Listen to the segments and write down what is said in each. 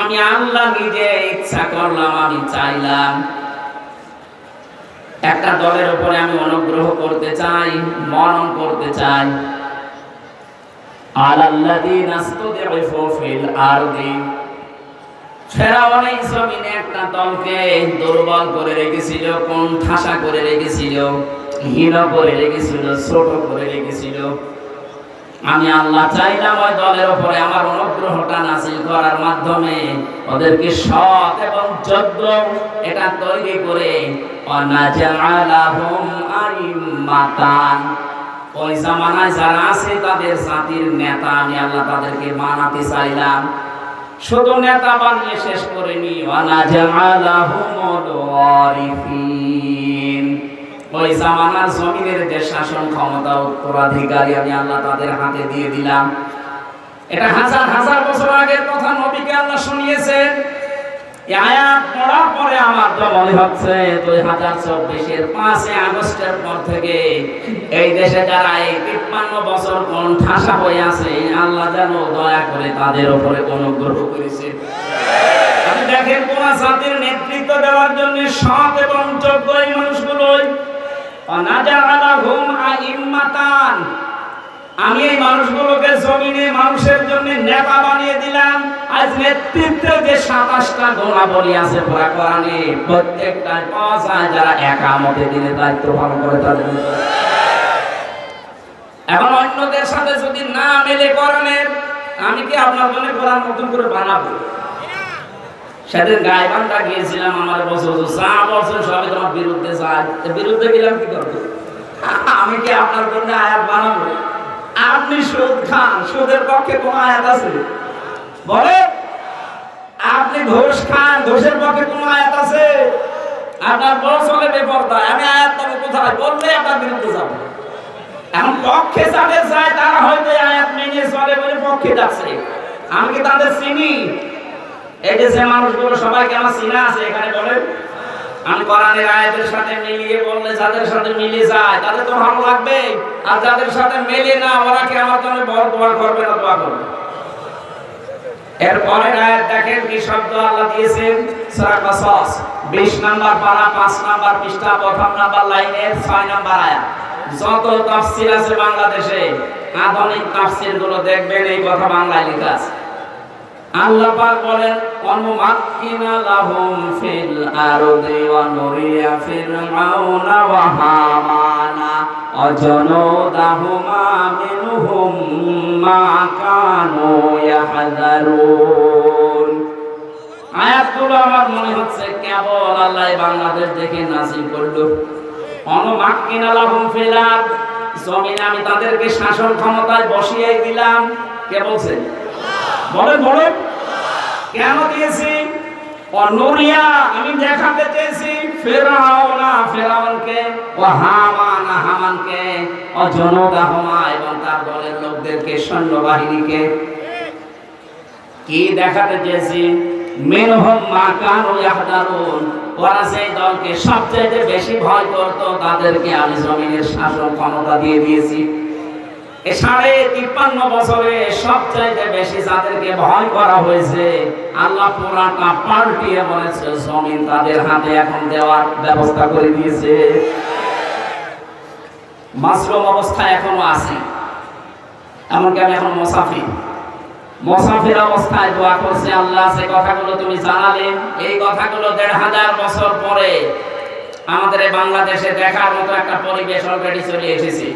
আমি আল্লাহ নিজে ইচ্ছা করলাম, আমি চাইলাম। একটা দলের উপরে আমি অনুগ্রহ করতে চাই, মনন করতে চাই। একটা দলকে দুর্বল করে রেখেছিল কোন ঠাসা করে রেখেছিল, হীন করে রেখেছিল, ছোট করে রেখেছিল। আমি আল্লাহ চাইলাম ওই দলের উপরে আমার অনুগ্রহটা নাসিল করার মাধ্যমে ওদেরকে সৎ এবং যোগ্য এটা তৈরি করে ওই জামানায় যারা আছে, তাদের জাতির নেতা আমি আল্লাহ তাদেরকে বানাতে চাইলাম। শুধু নেতা বানিয়ে শেষ করেনি অনাজালাহুমুল ওয়ারিফিন। ওই জামানার জমিনের যে শাসন ক্ষমতা উত্তরাধিকারী আমি আল্লাহ তাদের হাতে দিয়ে দিলাম। এটা হাজার হাজার বছর আগের কথা নবীকে আল্লাহ শুনিয়েছেন। পরে আমার মনে হচ্ছে দুই হাজার আগস্টের পর থেকে এই দেশে তিপ্পান্ন বছর কোন ঠাসা আছে, আল্লাহ যেন দয়া করে তাদের করেছে। কোন জাতির নেতৃত্ব দেওয়ার জন্য সৎ এবং যোগ্য এই মানুষগুলোই আমি এই মানুষগুলোকে জমিনে মানুষের জন্য নেতা বানিয়ে দিলাম। আজ নেতৃত্বে যে সাতাশটা আছে পুরা কোরআনে যারা দিনে দায়িত্ব পালন করে তাদের এখন অন্যদের সাথে যদি না মেলে কোরআনের, আমি কি আপনার জন্য কোরআন নতুন করে বানাবো? সেদিন গাইবান্ধা গিয়েছিলাম আমার বছর যা বছর সবাই তোমার বিরুদ্ধে যায়। বিরুদ্ধে গেলাম কি করব? আমি কি আপনার জন্য আয়াত বানাবো? আপনি সুদ খান, সুদের পক্ষে কোন আয়াত আছে? বলে, আপনি ঘোষ খান, ঘোষের পক্ষে কোন আয়াত আছে? আপনার বড় চলে বেপরদা, আমি আয়াত তবে কোথায়? বললে আপনার বিরুদ্ধে যাব। এখন পক্ষে যাদের যায়, তারা হয়তো আয়াত মেনে চলে বলে পক্ষে যাচ্ছে। আমি কি তাদের চিনি? এই মানুষগুলো সবাইকে আমার চিনা আছে, এখানে বলে আমি কোরআনের আয়াতের সাথে মিলিয়ে বললে যাদের সাথে মিলে যায়, তাদের তো ভালো লাগবে। আর যাদের সাথে মেলে না, ওরা কি আমার জন্য বড় দোয়া করবে না দোয়া করবে? আয়াত দেখেন কি শব্দ আল্লাহ দিয়েছেন, সূরা কসস। 20 নাম্বার পারা 5 নাম্বার পৃষ্ঠা, প্রথম নাম্বার লাইনের 6 নাম্বার আয়াত। যত তাফসীর আছে বাংলাদেশে, আধুনিক তাফসীরগুলো দেখবেন, এই কথা বাংলায় লেখা আছে। আল্লাহ পাক বলেন, অনুমাক্কিনা লাহুম ফিল আরদি ওয়া নুরিয়া ফিরআউনা ওয়া হামানা, অজনুদাহুমা মিনহুম মা কানু ইয়াহযারুন। আয়াতগুলো আমার মনে হচ্ছে কেবল আল্লাহ বাংলাদেশ দেখে নাজিল করল। অনুমাক্কিনা লাহুম ফিল আরদ, জমিনে আমি তাদেরকে শাসন ক্ষমতায় বসিয়ে দিলাম। কে বলছেন বলেন বলেন। কেন দিয়েছি? অনুরিয়া, আমি দেখাতে চেয়েছি ফেরাওনা ফেরাউনকে ও হামানা, হামানকে। ও জনদাহমা এবং তার দলের লোকদেরকে, সৈন্যবাহিনীকে। কি দেখাতে চেয়েছি? মিনহুম মা কানু ইয়াহদারুন। ওরা সেই দলকে সবচেয়ে বেশি ভয় করতো, তাদেরকে আমি জমিনের শাসন ক্ষমতা দিয়ে দিয়েছি। এ সাড়ে তিপ্পান্ন বছরে সবচাইতে বেশি যাদেরকে ভয় করা হয়েছে, আল্লাহ পুরাটা পাল্টিয়ে বলেছে, জমিন তাদের হাতে এখন দেওয়ার ব্যবস্থা করে দিয়েছে। মাসরুম অবস্থা এখনও আছে। এমনকি আমি এখন মোসাফির। মোসাফির অবস্থায় দোয়া করছে, আল্লাহ, সে কথাগুলো তুমি জানালে। এই কথাগুলো দেড় হাজার বছর পরে আমাদের বাংলাদেশে দেখার মতো একটা পরিবেশ অলরেডি চলে এসেছে।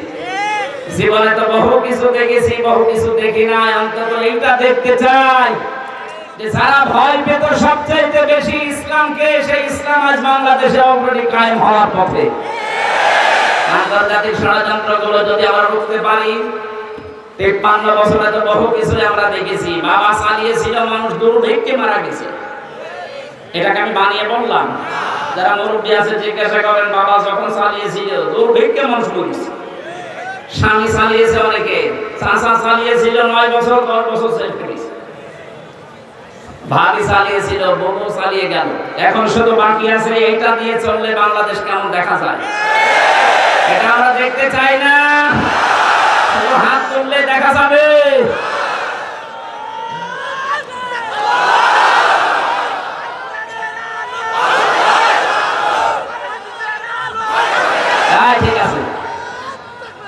জীবনে তো বহু কিছু দেখেছি, বহু কিছু দেখি নাই। অন্তত এইটা দেখতে চাই যে যারা ভয় পেত সবচাইতে বেশি ইসলামকে, সেই ইসলাম আজ বাংলাদেশে অলরেডি কায়েম হওয়ার পথে। আন্তর্জাতিক ষড়যন্ত্রগুলো যদি আমরা রুখতে পারি, তেপ্পান্ন বছরে তো বহু কিছু আমরা দেখেছি। বাবা চালিয়েছিল, মানুষ দুর্ভিক্ষে মারা গেছে। এটাকে আমি বানিয়ে বললাম। যারা মুরব্বী আছে, জিজ্ঞাসা করেন, বাবা যখন চালিয়েছিল দুর্ভিক্ষে মানুষ মরেছে? স্বামী চালিয়েছে অনেকে। চাষা চালিয়েছিল নয় বছর, দশ বছর শেষ করেছে। ভাবি চালিয়েছিল, বউ চালিয়ে গেল। এখন শুধু বাকি আছে, এইটা দিয়ে চললে বাংলাদেশ কেমন দেখা যায়? এটা আমরা দেখতে চাই না। হাত তুললে দেখা যাবে।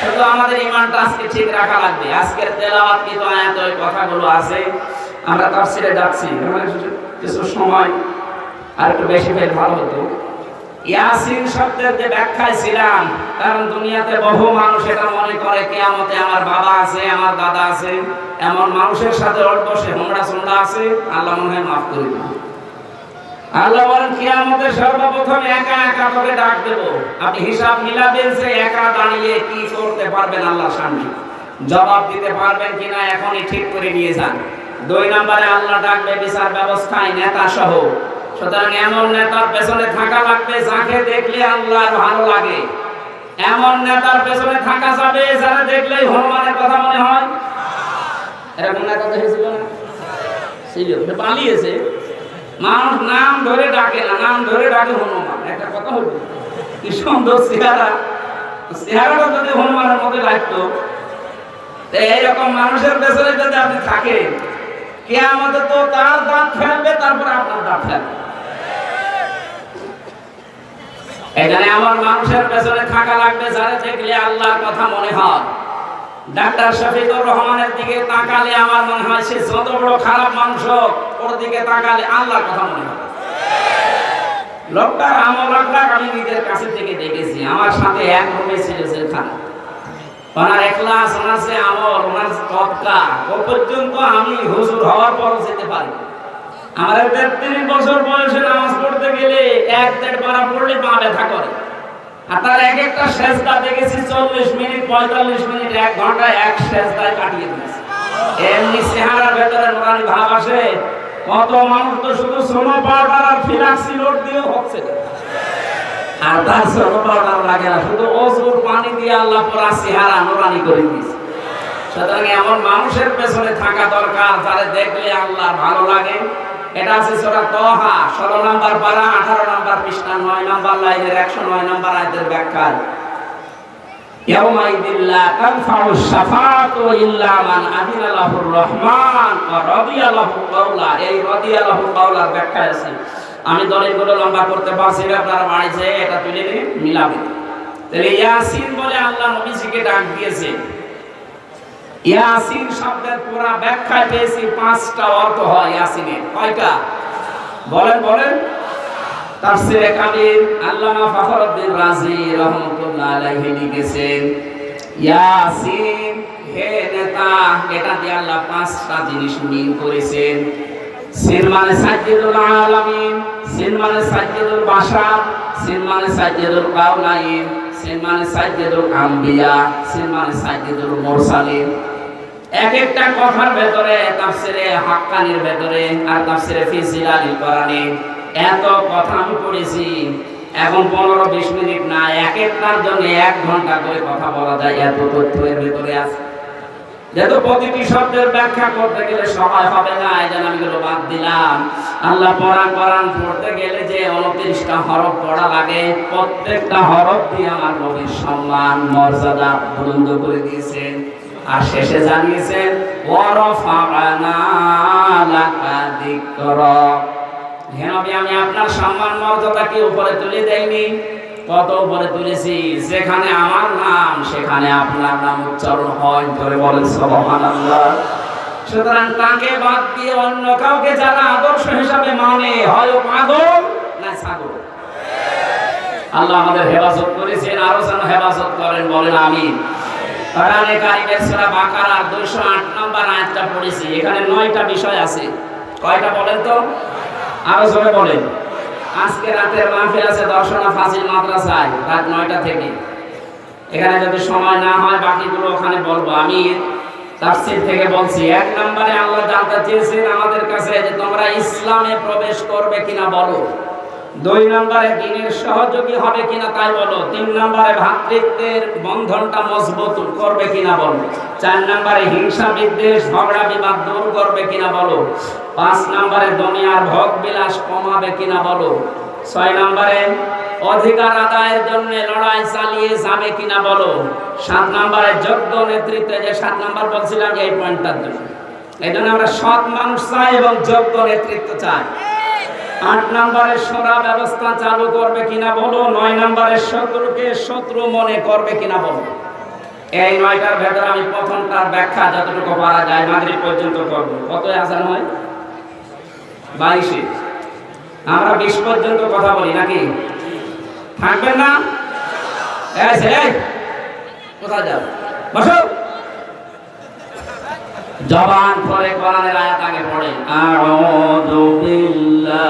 শুধু আমাদের ইমানটা আজকে ঠিক রাখা লাগবে। আজকের তেলাওয়াত কিন্তু আয়াত ওই কথাগুলো আছে, আমরা তাফসিরে যাচ্ছি আমার কিছু সময় আর একটু বেশি পেলে ভালো হতো। ইয়াসিন শব্দের যে ব্যাখ্যায় ছিলাম, কারণ দুনিয়াতে বহু মানুষ এটা মনে করে, কেয়ামতে আমার বাবা আছে, আমার দাদা আছে, এমন মানুষের সাথে অল্প হোমরা সোমরা আছে, আল্লাহ মনে হয় মাফ করে আল্লাহ বলেন কিয়ামতে সর্বপ্রথম একা একা তোকে ডাক দেব। আপনি হিসাব মিলাবেন যে একা দাঁড়িয়ে কি করতে পারবেন আল্লাহর সামনে। জবাব দিতে পারবেন কিনা এখনই ঠিক করে নিয়ে যান। দুই নম্বরে আল্লাহ ডাকবে, বিচার ব্যবস্থায় নেতা সহ। সুতরাং এমন নেতার পেছনে থাকা লাগবে, যাকে দেখলে আল্লাহর ভালো লাগে। এমন নেতার পেছনে থাকা যাবে, যারা দেখলেই হনুমানের কথা মনে হয়। এরকম নেতা দেখেছিল না? ছিল সে পালিয়েছে। মানুষ নাম ধরে ডাকে না, নাম ধরে ডাকে হনুমান। একটা কথা হলো কি সুন্দর চেহারা। চেহারাটা যদি হনুমানের মতো লাগতো এইরকম মানুষের পেছনে যদি আপনি থাকেন কে আমাদের তো তার দাঁত ফেলবে, তারপরে আপনার দাঁত ফেলবে। এখানে আমার মানুষের পেছনে থাকা লাগবে, যারা দেখলে আল্লাহর কথা মনে হয়। ডাক্তার শফিকুর রহমানের দিকে তাকালে আমার মনে হয় সে যত বড় খারাপ মানুষ ওর দিকে তাকালে আল্লাহর কথা মনে হয় লোকটার আমল আখলাক আমি নিজের কাছে থেকে দেখেছি। আমার সাথে এক রুমে ছিল সেখানে ওনার একলাস ওনার আমল, ওনার তৎকা ও পর্যন্ত আমি হুজুর হওয়ার পর যেতে পারি আমার তেত্রিশ বছর বয়সে নামাজ পড়তে গেলে এক দেড় পারা পড়লে পা ব্যথা করে। তার এক একটা সেজদা দেখেছি চল্লিশ মিনিট, পঁয়তাল্লিশ মিনিট, এক ঘণ্টা এক সেজদায় কাটিয়ে দিয়েছে। এমনি চেহারার ভেতরে নোরানি ভাব আসে, কত মানুষ তো শুধু সোনো পাউডার আর ফিলাক্সি লোড দিয়ে হচ্ছে আর তার সোনো পাউডার লাগে না, শুধু অজুর পানি দিয়ে আল্লাহ পুরা চেহারা নোরানি করে দিয়েছে। সুতরাং এমন মানুষের পেছনে থাকা দরকার, যারা দেখলে আল্লাহ ভালো লাগে এটা আছে সূরা 16 নাম্বার পারা 18 নাম্বার পৃষ্ঠা 9 নাম্বার লাইনের 109 নাম্বার আয়াতের ব্যাখ্যা। ইল্লা মান আযিনা লাহুর রহমান, ওয়া রাদিয়া লাহু কাওলা। এই রাদিয়া লাহু কাওলার ব্যাখ্যা আছে। আমি দলিলগুলো লম্বা করতে পারছি না, আপনারা বাড়িতে এটা তুলে নিয়ে তাহলে ইয়াসিন বলে আল্লাহ নবীজিকে ডাক দিয়েছে। ইয়াসিন শব্দের পুরা ব্যাখ্যা পেয়েছি পাঁচটা অর্থ হয় ইয়াসিনের। কয়টা? বলেন বলেন। তাফসিরে কাবির আল্লামা ফখরুদ্দিন রাজি রহমাতুল্লাহ আলাইহি লিখেছেন, ইয়াসিন, হে নেতা, এটা দিয়ে আল্লাহ পাঁচটা জিনিস মিল করেছেন। সিন মানে সাজ্জিদুল আলামিন, সিন মানে সাজ্জিদুল বাশার, সিন মানে সাজ্জিদুল কাউনাইন সিন মানে সাজ্জিদুল আম্বিয়া, সিন মানে সাজ্জিদুল মুরসালিন। এক একটা কথার ভেতরে, তাফসিরে হাক্কানির ভেতরে আর তাফসিরে ফি কোরআনে এত কথা আমি পড়েছি এখন পনেরো বিশ মিনিট না, এক একটার জন্য এক ঘণ্টা করে কথা বলা যায়, এত তথ্য এর ভেতরে আছে। যেহেতু প্রতিটি শব্দের ব্যাখ্যা করতে গেলে সময় হবে না, এই জন্য আমি এগুলো বাদ দিলাম। আল্লাহ পড়া কোরআন পড়তে গেলে যে উনত্রিশটা হরফ পড়া লাগে, প্রত্যেকটা হরফ দিয়ে আমার নবীর সম্মান, মর্যাদা বুলন্দ করে দিয়েছেন। আর শেষে জানিয়েছেন আমি আপনার সম্মান মর্যাদাকে উপরে তুলে দেইনি? কত উপরে তুলেছি? যেখানে আমার নাম, সেখানে আপনার নাম উচ্চারণ হয়, ধরে বলেন, সুবহানাল্লাহ। সুতরাং তাকে বাদ দিয়ে অন্য কাউকে যারা আদর্শ হিসাবে মানে হয় পাগল না ছাগল? আল্লাহ আমাদের হেফাজত করেছেন, আরও যেন হেফাজত করেন, বলেন আমিন। কোরআনে কারিমের সূরা বাকারা 208 নম্বর আয়াতটা পড়েছি। এখানে নয়টা বিষয় আছে। কয়টা বলেন তো? আরও জোরে বলেন। আজকে রাতের মাহফিল আছে দর্শনা ফাজিল মাদ্রাসায়, রাত নয়টা থেকে। এখানে যদি সময় না হয়, বাকিগুলো ওখানে বলব। আমি তাফসীর থেকে বলছি, এক নম্বরে আল্লাহ জানতে চেয়েছেন আমাদের কাছে যে তোমরা ইসলামে প্রবেশ করবে কিনা বলো। দুই নম্বরে দিনের সহযোগী হবে কিনা তাই বলো। তিন নম্বরে ভ্রাতৃত্বের বন্ধনটা মজবুত করবে কিনা বলো। চার নম্বরে হিংসা, বিদ্বেষ, ঝগড়া, বিবাদ দূর করবে কিনা বলো। পাঁচ নম্বরে দুনিয়ার ভোগ বিলাস কমাবে কিনা বলো। ছয় নম্বরে অধিকার আদায়ের জন্য লড়াই চালিয়ে যাবে কিনা বলো। সাত নম্বরে যোগ্য নেতৃত্বে যে সাত নম্বর বলছিলাম এই পয়েন্টটার জন্য। এই জন্য আমরা সৎ মানুষ চাই এবং যোগ্য নেতৃত্ব চাই। আট নম্বরে সরা ব্যবস্থা চালু করবে কিনা বলো, নয় নম্বরে শত্রুকে শত্রু মনে করবে কিনা বলো। এই নয়টার ভেতরে আমি প্রথমটার ব্যাখ্যা যতটুকু পারা যায় মাগরিব পর্যন্ত করব। কত আসান হয়? বাইশে। আমরা বিশ পর্যন্ত কথা বলি নাকি? থাকবেন না? কোথায় যাও? বসো। জবান করে কোরআনের আয়াত আগে পড়ে। আউযু বিল্লাহি।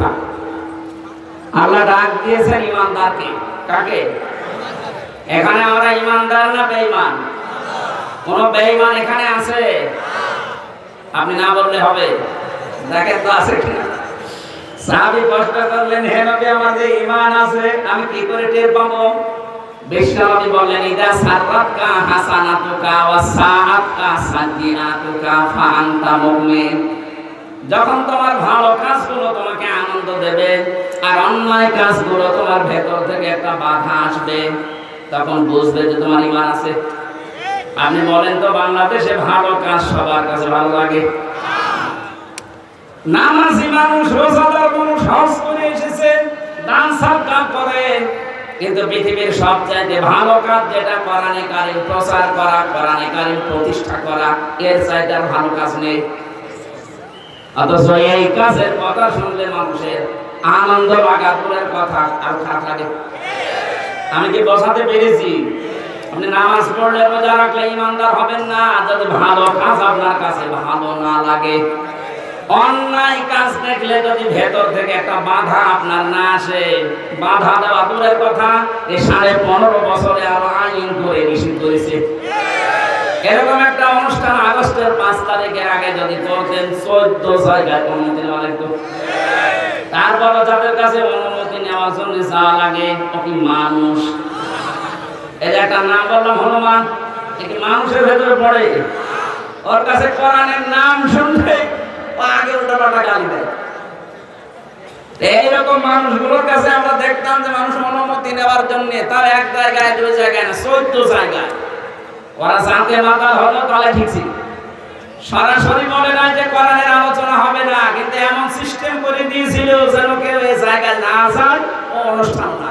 থাক আল্লাহ ডাক দিয়েছেন ইমানদারকে। কাকে? এখানে আমরা ইমানদার না কোন এখানে আছে? আপনি না বললে হবে। দেখেন তো আছে করলেন, হে নবী, আমার যে আছে, আমি কি করে টের পাবো? বিশ্বনবী বললেন, ইদা সাররাতকা হাসানাতুকা ওয়া সাআতকা সাদিয়াতুকা ফা আনতা মুমিন। যখন তোমার ভালো কাজগুলো তোমাকে আনন্দ দেবে আর অন্যায় কাজগুলো তোমার ভেতর থেকে একটা বাধা আসবে, তখন বুঝবে যে তোমার ইমান আছে। আপনি বলেন তো, বাংলাদেশে ভালো কাজ সবার কাছে ভালো লাগে? নামাজি মানুষ রোজাদার মানুষ হজ করে এসেছে, দান সাদকা করে। কিন্তু পৃথিবীর সব চাইতে ভালো কাজ যেটা, কোরআনে কারিম প্রচার করা, কোরআনে কারিম প্রতিষ্ঠা করা, এর চাইতে আর ভালো কাজ নেই। অথচ এই কাজের কথা শুনলে মানুষের আনন্দ লাগা কথা আর খারাপ লাগে। আমি কি বসাতে পেরেছি? আপনি নামাজ পড়লে রোজা রাখলে ইমানদার হবেন না যদি ভালো কাজ আপনার কাছে ভালো না লাগে। অন্যায় কাজ দেখলে যদি ভেতর থেকে একটা বাধা আপনার না আসে, বাধা দেওয়া দূরের কথা এই সাড়ে পনেরো বছরে আরও আইন করে নিষিদ্ধ করেছে এরকম একটা অনুষ্ঠান আগে যদি করতেন চোদ্দ জায়গায় অনুমতি নেওয়া লাগতো তারপর যাদের কাছে অনুমতি নেওয়ার জন্য যা লাগে কি মানুষ? এর একটা নাম বললাম হনুমান এ কি মানুষের ভেতরে পড়ে? ওর কাছে কোরআনের নাম শুনলে আগে উল্টা গালি দেয়। এইরকম মানুষগুলোর কাছে আমরা দেখতাম যে মানুষ অনুমতি নেওয়ার জন্য তার এক জায়গায়, দুই জায়গায় না, চোদ্দ জায়গায়। ওরা জানতে মাথা হলো, তাহলে ঠিক ছিল। সরাসরি বলে না যে কোরআনের আলোচনা হবে না, কিন্তু এমন সিস্টেম করে দিয়েছিল যেন কেউ এই জায়গায় না যায় ও অনুষ্ঠান না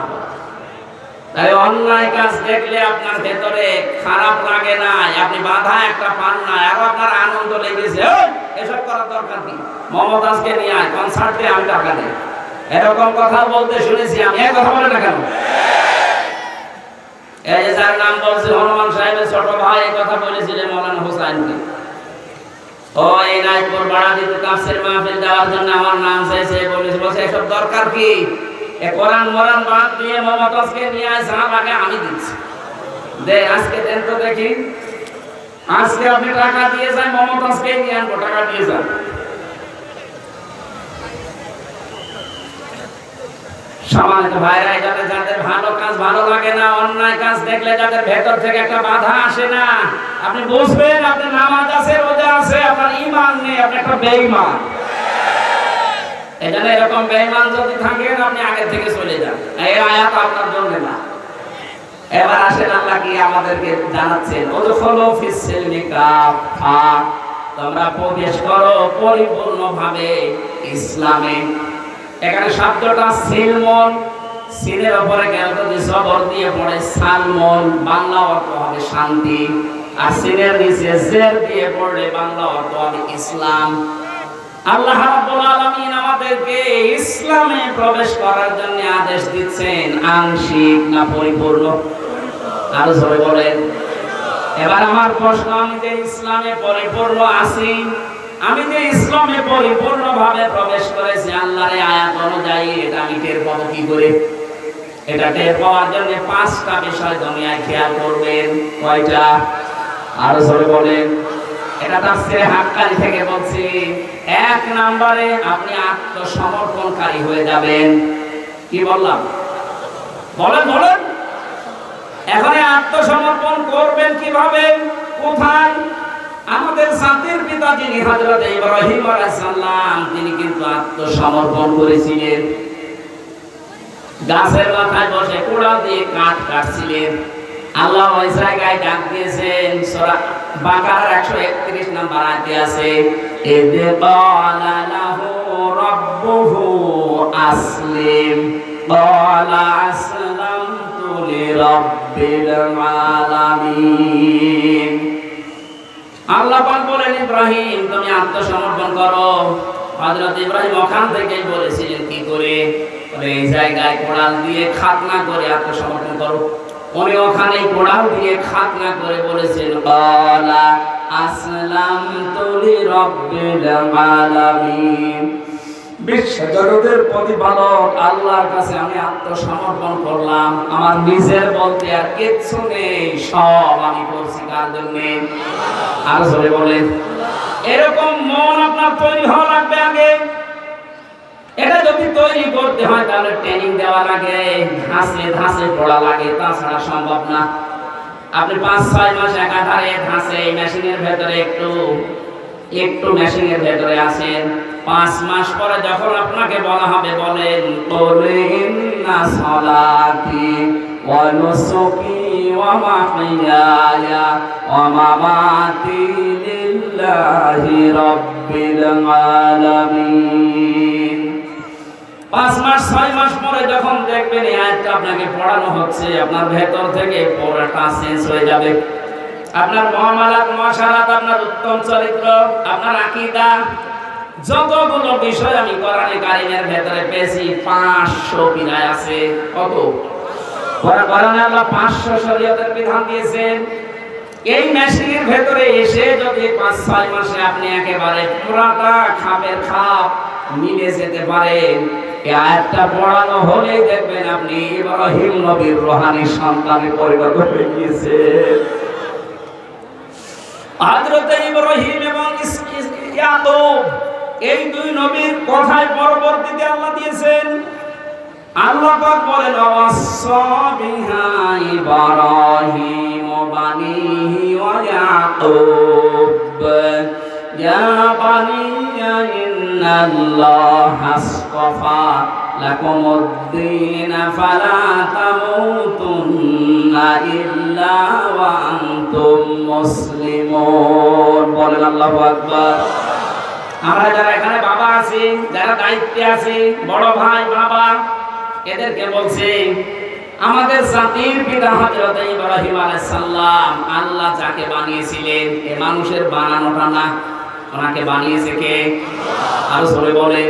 তাই অন্যায় কাজ দেখলে আপনার ভেতরে খারাপ লাগে না, আপনি বাধা একটা পান না, আর আপনার আনন্দ লেগেছে। এসব করার দরকার কি? মমতাজকে নিয়ে আয় কনসার্ট আমি টাকা দেই এরকম কথা বলতে শুনেছি আমি। এক কথা বলে না কেন? এই যার নাম বলছে হনুমান সাহেবের ছোট ভাই, এই কথা বলেছিলেন মৌলানা হোসাইনকে। ও, এই নাইপুর বাড়া দিতে তাফসির মাহফিল দেওয়ার জন্য আমার নাম চাইছে বলেছে বলছে, এসব দরকার কি? এ কোরআন মোরান বাদ দিয়ে মমতাজকে নিয়ে আয় আমাকে আমি দিচ্ছি। দে, আজকে দেন তো দেখি। আজকে আপনি টাকা দিয়ে যান মমতাজকে নিয়ে আনব, টাকা দিয়ে যান। সমানিত ভাইরা যাদের যাদের ভালো কাজ ভালো লাগে না, অন্যায় কাজ দেখলে যাদের ভেতর থেকে একটা বাধা আসে না। আপনি বুঝবেন আপনার নামাজ আছে, রোজা আছে, আপনার ইমান নেই, আপনি একটা বেঈমান। জন্য এরকম বেঈমান যদি থাকেন, আপনি আগে থেকে চলে যান। এই আয়াত আপনার জন্য না। এবার আসেন আল্লাহ কি আমাদেরকে জানাচ্ছেন ওদখুলু ফিস সিলমি কাফা তোমরা প্রবেশ করো পরিপূর্ণভাবে ইসলামে। এখানে শব্দটা সিলমন সিলের উপরে গেল যদি জবর দিয়ে পড়ে সালমন বাংলা অর্থ হবে শান্তি। আর সিলের নিচে জের দিয়ে পড়লে বাংলা অর্থ হবে ইসলাম। আল্লাহ রাব্বুল আলামিন আমাদেরকে ইসলামে প্রবেশ করার জন্য আদেশ দিচ্ছেন, আংশিক না পরিপূর্ণ? আর জোরে বলেন। এবার আমার প্রশ্ন, আমি যে ইসলামে পরিপূর্ণ আছি আমি যে ইসলামে পরিপূর্ণ ভাবে প্রবেশ করেছি, আল্লাহর আয়াত অনুযায়ী এটা আমি টের পাবো কি করে? এটা টের পাওয়ার জন্য পাঁচটা বিষয় দুনিয়ায় খেয়াল করবেন। কয়টা? আর জোরে বলেন। এটা তাফসিরে হাক্কানি থেকে বলছি, এক নম্বরে আপনি আত্মসমর্পণকারী হয়ে যাবেন। কি বললাম? বলেন বলেন। এখন আত্মসমর্পণ করবেন কীভাবে? কোথায়? আমাদের জাতির পিতা যিনি হযরত ইব্রাহিম আলাইহিস সালাম, তিনি কিন্তু আত্মসমর্পণ করেছিলেন। গাছের মাথায় বসে কুড়াল দিয়ে কাঠ কাটছিলেন। আল্লাহ ওই জায়গায় ডাক দিয়েছেন, সূরা বাকারার 131 নাম্বার আয়াতে আছে ইদ ক্বালা লাহু রাব্বুহু আসলিম, ক্বালা আসলামতু লিরাব্বিল আলামিন। আল্লাহ পাক বলেন, ইব্রাহিম, তুমি আত্মসমর্পণ করো। হযরত ইব্রাহিম ওখান থেকেই বলেছিলেন, কি করে? এই জায়গায় কোড়াল দিয়ে খাতনা করে আত্মসমর্পণ করো। উনি ওখানেই কোড়াল দিয়ে খাতনা করে বলেছেন ক্বালা আসলামতু লিরাব্বিল আলামিন। বিশ্ব জগতের প্রতিপালক আল্লাহর কাছে আমি আত্মসমর্পণ করলাম। আমার নিজের বলতে আর কিচ্ছু নেই, সব আমি করছি কার জন্য? আর জোরে বলেন। এরকম মন আপনার তৈরি হওয়া লাগবে আগে। এটা যদি তৈরি করতে হয়, তাহলে ট্রেনিং দেওয়া লাগে ধাঁচে ধাঁচে পড়া লাগে, তাছাড়া সম্ভব না। আপনি পাঁচ, ছয় মাস একাধারে এই মেশিনের ভেতরে একটু একটু মেশিনের ভেতরে আছেন। পাঁচ মাস পরে যখন আপনাকে বলা হবে, বলেন, বলে ইন্না সলাতি মাহইয়ায়া ওয়া মামাতি লিল্লাহি রাব্বিল আলামিন। পাঁচ মাস, ছয় মাস পরে যখন দেখবেন এই আয়াতটা আপনাকে পড়ানো হচ্ছে, আপনার ভেতর থেকে পড়াটা চেঞ্জ হয়ে যাবে। আপনার মহামালাত মহাসারাত আপনার উত্তম চরিত্র, আপনার আকীদা, যতগুলো বিষয় আমি কোরআনে কারিমের ভেতরে পেয়েছি, পাঁচশো বিনায় আছে। কত? কোরআনে আল্লাহ পাঁচশো শরীয়তের বিধান দিয়েছেন এই মেশিনের ভেতরে এসে যদি পাঁচ, ছয় মাসে আপনি একেবারে পুরাটা খাপের খাপ মিলে যেতে পারেন আয়াতটা পড়ানো হলেই দেখবেন আপনি ইব্রাহিম নবীর রোহানি সন্তানে পরিণত হয়ে গিয়েছেন হযরত ইব্রাহিম এবং ইয়াকুব, এই দুই নবীর কথায় পরবর্তীতে আল্লাহ দিয়েছেন। আল্লাহ পাক বলেন অবশ্যবিহা ইব্রাহিম বানিহি ওয়া ইয়াকুব। ইয়া বানিয়া ইন্নাল্লাহা আসতাফা লাকুমুদ-দীন ফালা তামুতুন্না ইল্লা ওয়া আনতুম মুসলিমুন বলেন আল্লাহু আকবার। আমরা যারা এখানে বাবা আছি, যারা দায়িত্বে আছি, বড় ভাই, বাবা, এদেরকে বলছি, আমাদের জাতির পিতা হযরত ইব্রাহিম আলাইহিস সালাম আল্লাহ যাকে বানিয়েছিলেন, এ মানুষের বানানোটা না, ওনাকে বানিয়েছে কে? আর জোরে বলেন।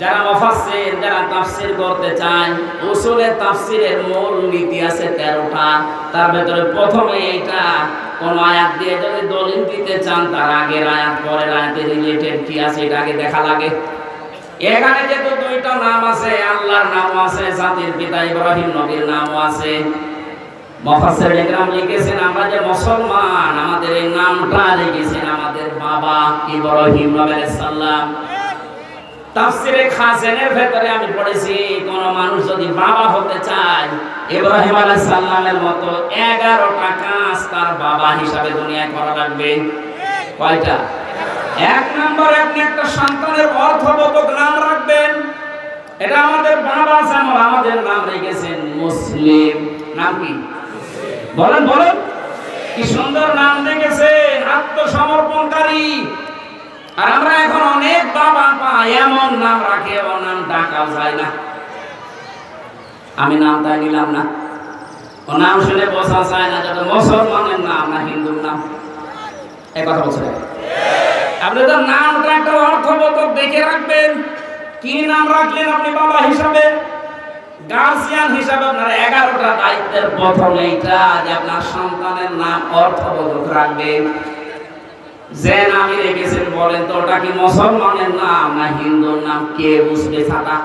যারা মুফাসসির, যারা তাফসির করতে চায়, উসুলে তাফসিরের মূল নীতি আছে 13টা তার ভেতরে প্রথমে এইটা কোন আয়াত দিয়ে যদি দলিল দিতে চান, তার আগের আয়াত, পরের আয়াতের রিলেটেড কি আছে এটা আগে দেখা লাগে। এখানে যেহেতু দুইটা নাম আছে, আল্লাহর নামও আছে, জাতির পিতা ইব্রাহিম নবীর নামও আছে। মফাসের ইকরাম লিখেছেন, আমরা যে মুসলমান, আমাদের এই নামটা লিখেছেন আমাদের বাবা ইব্রাহিম আলাইহিস সালাম। তাফসিরে খাসেনের ভেতরে আমি পড়েছি, কোন মানুষ যদি বাবা হতে চায়, ইব্রাহিম আলাইহিস সালামের মতো 11টা কাজ তার বাবা হিসাবে দুনিয়ায় করা লাগবে। কয়টা? এক নম্বরে, আপনি একটা সন্তানের অর্থবোধক নাম রাখবেন। এটা আমাদের বাবা যেমন আমাদের নাম রেখেছেন মুসলিম। নাম কি? বলেন বলেন। কি সুন্দর নাম দেখেছেন আত্মসমর্পণকারী। আর আমরা এখন অনেক বাবা পাই এমন নাম রাখে এমন নাম ডাকাও যায় না। আমি নাম তাই নিলাম না। ও নাম শুনে বসা যায় না যাতে মুসলমানের নাম না হিন্দুর নাম। এ কথা বলছে আপনি তো নামটা একটা অর্থবোধক দেখে রাখবেন। কি নাম রাখলেন আপনি বাবা হিসাবে? গার্জিয়ান হিসাবে আপনার এগারোটা দায়িত্বের প্রথম এইটা যে আপনার সন্তানের নাম অর্থবোধক রাখবেন। যে আমি রেখেছেন বলেন তো, ওটা কি মুসলমানের নাম না হিন্দুর নাম? কে বুঝবে ছাতা